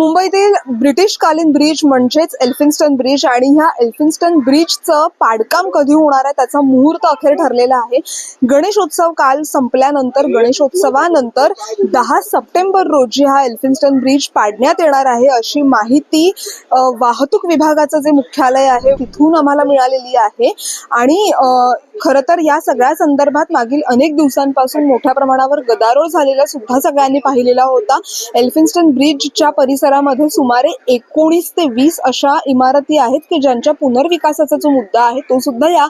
मुंबईतील ब्रिटिशकालीन ब्रिज म्हणजेच एल्फिन्स्टन ब्रिज आणि ह्या एल्फिन्स्टन ब्रिजचं पाडकाम कधी होणार आहे त्याचा मुहूर्त अखेर ठरलेला आहे. गणेशोत्सव काल संपल्यानंतर गणेशोत्सवानंतर दहा सप्टेंबर रोजी हा एल्फिन्स्टन ब्रिज पाडण्यात येणार आहे अशी माहिती वाहतूक विभागाचं जे मुख्यालय आहे तिथून आम्हाला मिळालेली आहे. आणि खरं तर या सगळ्या संदर्भात मागील अनेक दिवसांपासून मोठ्या प्रमाणावर गदारोळ झालेला सुद्धा सगळ्यांनी पाहिलेला होता. एल्फिन्स्टन ब्रिजच्या परिसरामध्ये सुमारे एकोणीस ते वीस अशा इमारती आहेत की ज्यांच्या पुनर्विकासाचा जो मुद्दा आहे तो सुद्धा या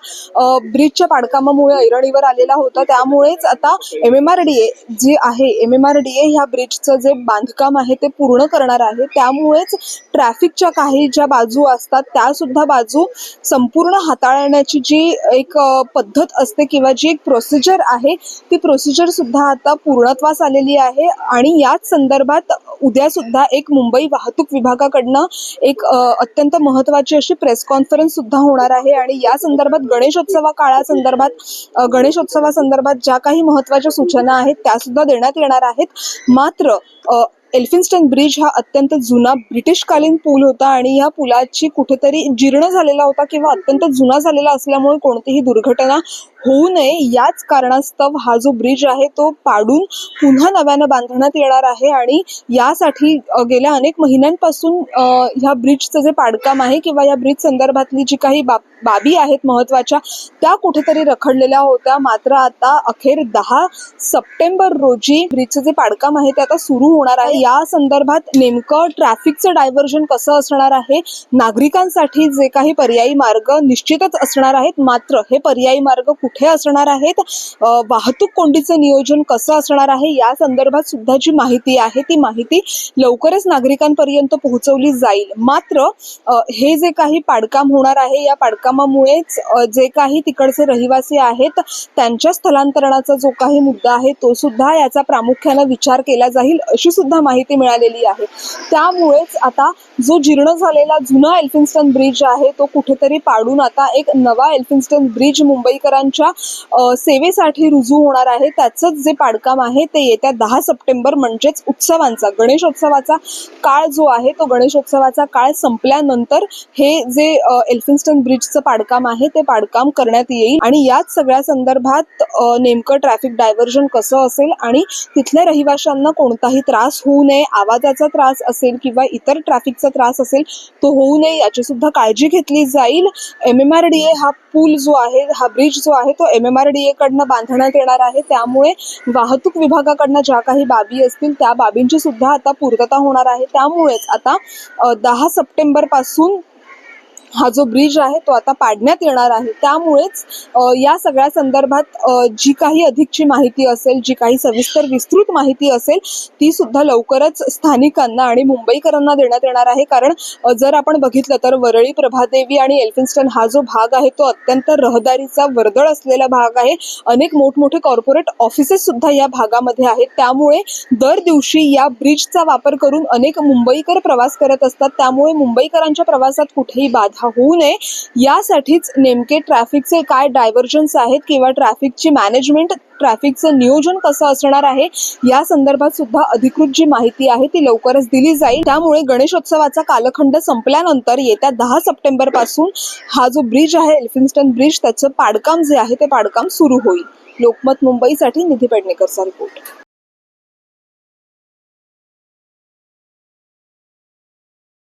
ब्रिजच्या पाडकामामुळे ऐरणीवर आलेला होता. त्यामुळेच आता M M R D A जी आहे M M R D A ह्या ब्रिजचं जे बांधकाम आहे ते पूर्ण करणार आहे. त्यामुळेच ट्रॅफिकच्या काही ज्या बाजू असतात त्या सुद्धा बाजू संपूर्ण हाताळण्याची जी एक पद्धत असते किंवा जी एक प्रोसिजर आहे ती प्रोसिजर सुद्धा आता पूर्णत्वास आलेली आहे. आणि याच संदर्भात उद्या सुद्धा एक मुंबई वाहतूक विभागाकडनं एक अत्यंत महत्वाची अशी प्रेस कॉन्फरन्स सुद्धा होणार आहे. आणि या संदर्भात गणेशोत्सवा काळासंदर्भात गणेशोत्सवासंदर्भात ज्या काही महत्त्वाच्या सूचना आहेत त्या सुद्धा देण्यात येणार आहेत. मात्र एल्फिन्स्टन ब्रिज हा अत्यंत जुना ब्रिटिशकालीन पूल होता आणि या पुलाची कुठेतरी जीर्ण झालेला होता किंवा अत्यंत जुना झालेला असल्यामुळे कोणतीही दुर्घटना होऊ नये. याच कारणास्तव हा जो ब्रिज आहे तो पाडून पुन्हा नव्यानं बांधण्यात येणार आहे आणि यासाठी गेल्या अनेक महिन्यांपासून ह्या ब्रिजचं जे पाडकाम आहे किंवा या ब्रिज संदर्भातली जी काही बाब बाबी आहेत महत्त्वाच्या त्या कुठेतरी रखडलेल्या होत्या. मात्र आता अखेर दहा सप्टेंबर रोजी ब्रिजचं जे पाडकाम आहे ते आता सुरू होणार आहे. या संदर्भात नेमकं ट्रॅफिकचं डायव्हर्जन कसं असणार आहे? नागरिकांसाठी जे काही पर्यायी मार्ग निश्चितच असणार आहेत. मात्र हे पर्यायी मार्ग कुठे असणार आहेत? वाहतूक कोंडीचं नियोजन कसं असणार आहे? या संदर्भात सुद्धा जी माहिती आहे ती माहिती लवकरच नागरिकांपर्यंत पोहोचवली जाईल. मात्र हे जे काही पाडकाम होणार आहे या पाडकामामुळेच जे काही तिकडचे रहिवासी आहेत त्यांच्या स्थलांतरणाचा जो काही मुद्दा आहे तो सुद्धा याचा प्रामुख्यानं विचार केला जाईल अशी सुद्धा माहिती मिळालेली आहे. त्यामुळेच आता जो जीर्ण झालेला जुना एल्फिन्स्टन ब्रिज आहे तो कुठेतरी पाडून आता एक नवा एल्फिन्स्टन ब्रिज मुंबईकरांच्या अ, सेवेसाठी रुजू होणार आहे. त्याचंच जे पाडकाम आहे ते येत्या दहा सप्टेंबर म्हणजेच उत्सवांचा गणेशोत्सवाचा काळ जो आहे तो गणेशोत्सवाचा काळ संपल्यानंतर हे जे एल्फिन्स्टन ब्रिजचं पाडकाम आहे ते पाडकाम करण्यात येईल. आणि याच सगळ्या संदर्भात नेमकं ट्रॅफिक डायव्हर्जन कसं असेल आणि तिथल्या रहिवाशांना कोणताही त्रास होऊ नये आवाजाचा त्रास असेल किंवा इतर ट्रॅफिकचा त्रास असेल तो होऊ नये याची सुद्धा काळजी घेतली जाईल. M M R D A हा पूल जो आहे हा ब्रिज जो आहे तो एम एम आर डी एकडनं कडनं बांधण्यात येणार आहे. त्यामुळे वाहतूक विभागाकडनं ज्या काही बाबी असतील त्या बाबींची सुद्धा आता पूर्तता होणार आहे. त्यामुळेच आता दहा सप्टेंबरपासून हा जो ब्रिज आहे तो आता पाडण्यात येणार आहे. त्यामुळेच या सगळ्या संदर्भात जी काही अधिकची माहिती असेल जी काही सविस्तर विस्तृत माहिती असेल ती सुद्धा लवकरच स्थानिकांना आणि मुंबईकरांना देण्यात येणार आहे. कारण जर आपण बघितलं तर वरळी प्रभादेवी आणि एल्फिन्स्टन हा जो भाग आहे तो अत्यंत रहदारीचा वर्दळ असलेला भाग आहे. अनेक मोठमोठे कॉर्पोरेट ऑफिसेस सुद्धा या भागामध्ये आहेत. त्यामुळे दर दिवशी या ब्रिजचा वापर करून अनेक मुंबईकर प्रवास करत असतात. त्यामुळे मुंबईकरांच्या प्रवासात कुठेही बाधा होऊ नये. यासाठीच नेमके ट्रॅफिकचे काय डायव्हर्जन्स आहेत किंवा ट्रॅफिकची मॅनेजमेंट ट्रॅफिकचं नियोजन कसं असणार आहे या संदर्भात सुद्धा अधिकृत जी माहिती आहे ती लवकरच दिली जाईल. त्यामुळे गणेशोत्सवाचा कालखंड संपल्यानंतर येत्या दहा सप्टेंबरपासून हा जो ब्रिज आहे एल्फिन्स्टन ब्रिज त्याचं पाडकाम जे आहे ते पाडकाम सुरू होईल. लोकमत मुंबईसाठी निधी पेडणेकरचा रिपोर्ट.